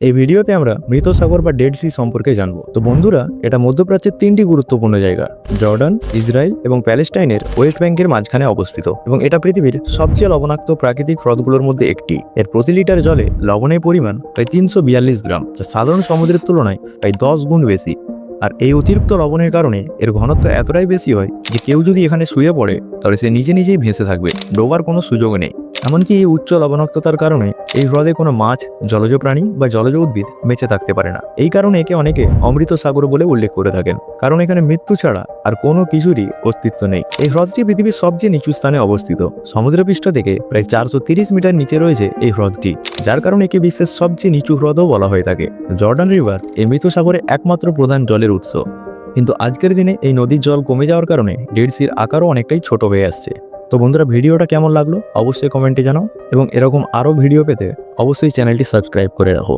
এই ভিডিওতে আমরা মৃত সাগর বা ডেড সি সম্পর্কে জানব। তো বন্ধুরা, এটা মধ্যপ্রাচ্যের তিনটি গুরুত্বপূর্ণ জায়গা। জর্ডান, ইসরায়েল এবং প্যালেস্টাইনের ওয়েস্ট ব্যাংকের মাঝখানে অবস্থিত। এবং এটা পৃথিবীর সবচেয়ে লবণাক্ত প্রাকৃতিক হ্রদগুলোর মধ্যে একটি। এর প্রতি লিটার জলে লবণের পরিমাণ প্রায় তিনশো বিয়াল্লিশ গ্রাম, যা সাধারণ সমুদ্রের তুলনায় প্রায় দশ গুণ বেশি। আর এই অতিরিক্ত লবণের কারণে এর ঘনত্ব এতটাই বেশি হয় যে কেউ যদি এখানে শুয়ে পড়ে, তাহলে সে নিজে নিজেই ভেসে থাকবে, ডোবার কোনো সুযোগ নেই। এমনকি এই উচ্চ লবণাক্ততার কারণে এই হ্রদে কোনো মাছ, জলজ প্রাণী বা জলজ উদ্ভিদ বেঁচে থাকতে পারে না। এই কারণে একে অনেকে অমৃত সাগর বলে উল্লেখ করে থাকেন। কারণ এখানে মৃত্যু ছাড়া আর কোনো কিছুরই অস্তিত্ব নেই। এই হ্রদটি পৃথিবীর সবচেয়ে নিচু স্থানে অবস্থিত। সমুদ্রপৃষ্ঠ থেকে প্রায় চারশো মিটার নিচে রয়েছে এই হ্রদটি, যার কারণে একে বিশ্বের সবচেয়ে নিচু হ্রদও বলা হয়ে থাকে। জর্ডান রিভার এই মৃত সাগরে একমাত্র প্রধান জলের উৎস। কিন্তু আজকের দিনে এই নদীর জল কমে যাওয়ার কারণে ডেড সির আকারও অনেকটাই ছোট হয়ে আসছে। তো বন্ধুরা, ভিডিওটা কেমন লাগল? অবশ্যই কমেন্টে জানাও এবং এরকম আরও ভিডিও পেতে অবশ্যই চ্যানেলটি সাবস্ক্রাইব করে রাখো।